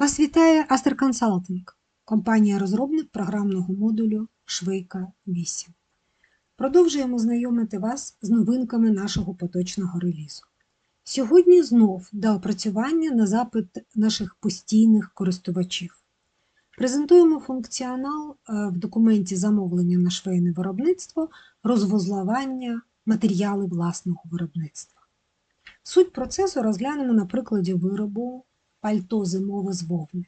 Вас вітає Consulting, компанія-розробник програмного модулю Швейка 8. Продовжуємо знайомити вас з новинками нашого поточного релізу. Сьогодні знов до опрацювання на запит наших постійних користувачів. Презентуємо функціонал е, в документі замовлення на швейне виробництво, розвузлування матеріали власного виробництва. Суть процесу розглянемо на прикладі виробу пальто зимове з вовни.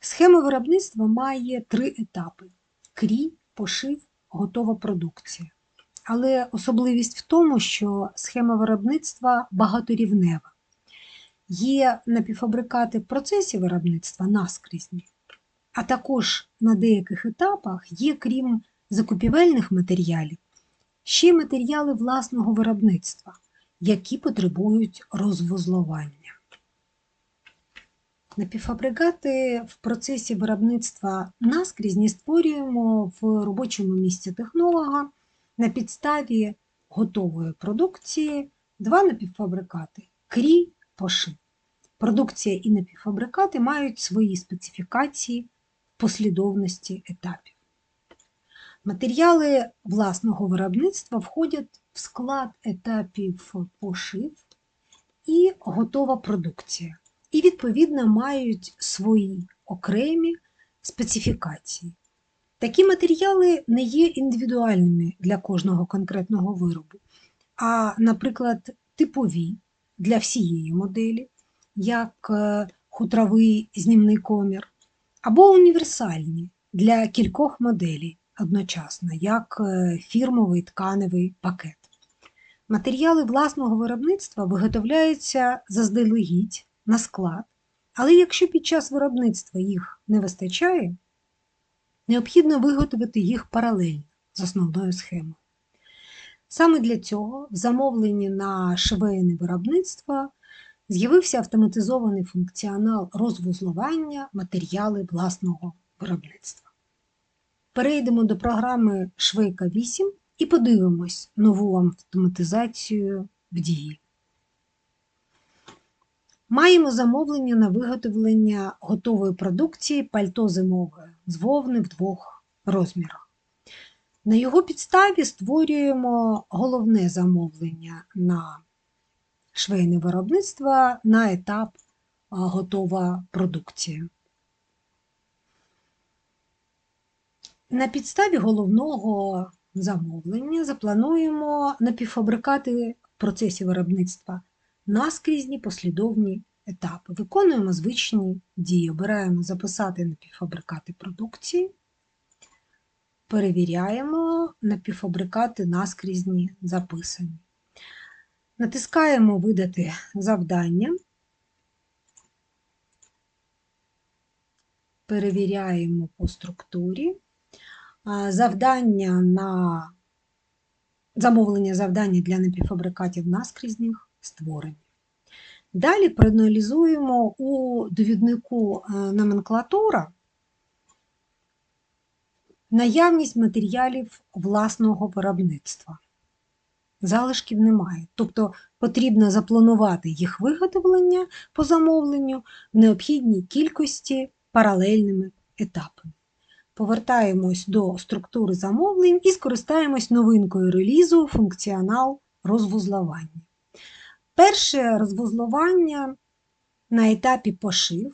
Схема виробництва має три етапи: крій, пошив, готова продукція. Але особливість в тому, що схема виробництва багаторівнева. Є напівфабрикати в процесі виробництва наскрізні, а також на деяких етапах є, крім закупівельних матеріалів, ще й матеріали власного виробництва, які потребують розвузлування. Напівфабрикати в процесі виробництва наскрізні створюємо в робочому місці технолога на підставі готової продукції два напівфабрикати крій, пошив. Продукція і напівфабрикати мають свої специфікації в послідовності етапів. Матеріали власного виробництва входять в склад етапів пошив і готова продукція і, відповідно, мають свої окремі специфікації. Такі матеріали не є індивідуальними для кожного конкретного виробу, а, наприклад, типові для всієї моделі, як е, хутровий знімний комір, або універсальні для кількох моделей одночасно, як е, фірмовий тканевий пакет. Матеріали власного виробництва виготовляються заздалегідь на склад, але якщо під час виробництва їх не вистачає, необхідно виготовити їх паралельно з основною схемою. Саме для цього в замовленні на швейне виробництво з'явився автоматизований функціонал розвузлування матеріали власного виробництва. Перейдемо до програми Швейка 8 і подивимось нову автоматизацію в дії. Маємо замовлення на виготовлення готової продукції пальто зимове з вовни в двох розмірах. На його підставі створюємо головне замовлення на швейне виробництво на етап готова продукція. На підставі головного замовлення заплануємо напівфабрикати в процесі виробництва наскрізні послідовні етапи. Виконуємо звичні дії. Обираємо записати напівфабрикати продукції, перевіряємо напівфабрикати наскрізні записані. Натискаємо Видати завдання, перевіряємо по структурі. Завдання на замовлення завдання для напівфабрикатів наскрізних створені. Далі проаналізуємо у довіднику е, номенклатура наявність матеріалів власного виробництва. Залишків немає. Тобто потрібно запланувати їх виготовлення по замовленню в необхідній кількості паралельними етапами. Повертаємось до структури замовлень і скористаємось новинкою релізу функціонал розвузлування. Перше розвузлування на етапі пошив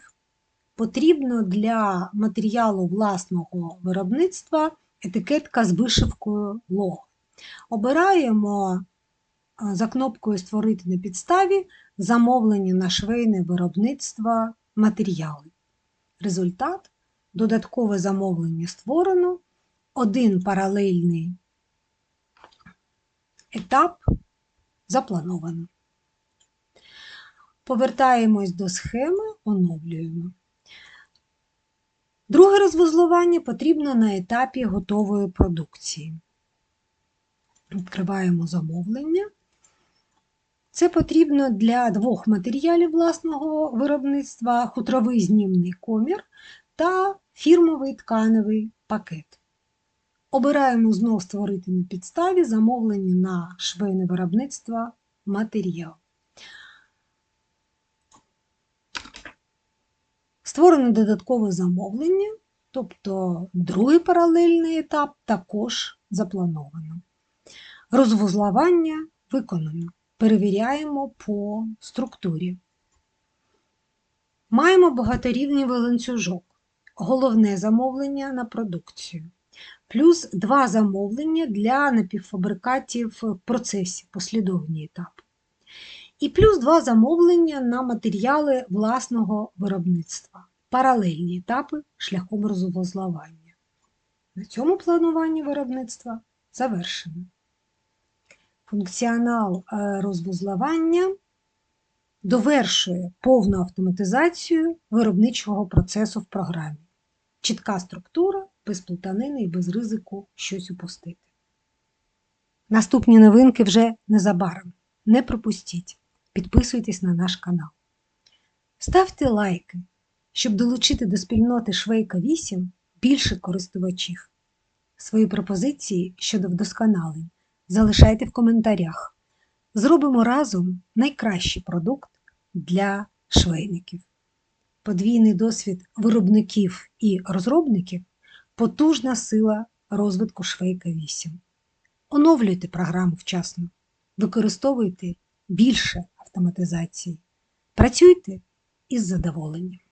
потрібно для матеріалу власного виробництва етикетка з вишивкою лого. Обираємо за кнопкою Створити на підставі замовлення на швейне виробництво матеріали. Результат додаткове замовлення створено, один паралельний етап заплановано. Повертаємось до схеми, оновлюємо. Друге розвузлування потрібно на етапі готової продукції. Відкриваємо замовлення. Це потрібно для двох матеріалів власного виробництва хутровий знімний комір та фірмовий тканевий пакет. Обираємо знов створити на підставі замовлення на швейне виробництво матеріал. Створено додаткове замовлення, тобто другий паралельний етап також заплановано. Розвузлування виконано. Перевіряємо по структурі. Маємо багаторівневий ланцюжок. Головне замовлення на продукцію. Плюс два замовлення для напівфабрикатів в процесі, послідовні етапи. І плюс два замовлення на матеріали власного виробництва. Паралельні етапи шляхом розвузлування. На цьому планування виробництва завершено. Функціонал е, довершує повну автоматизацію виробничого процесу в програмі. Чітка структура, без плутанини і без ризику щось упустити. Наступні новинки вже незабаром. Не пропустіть. Підписуйтесь на наш канал. Ставте лайки, щоб долучити до спільноти Швейка 8 більше користувачів. Свої пропозиції щодо вдосконалень залишайте в коментарях. Зробимо разом найкращий продукт для швейників. Подвійний досвід виробників і розробників потужна сила розвитку Швейка 8. Оновлюйте програму вчасно, використовуйте більше автоматизації. Працюйте із задоволенням.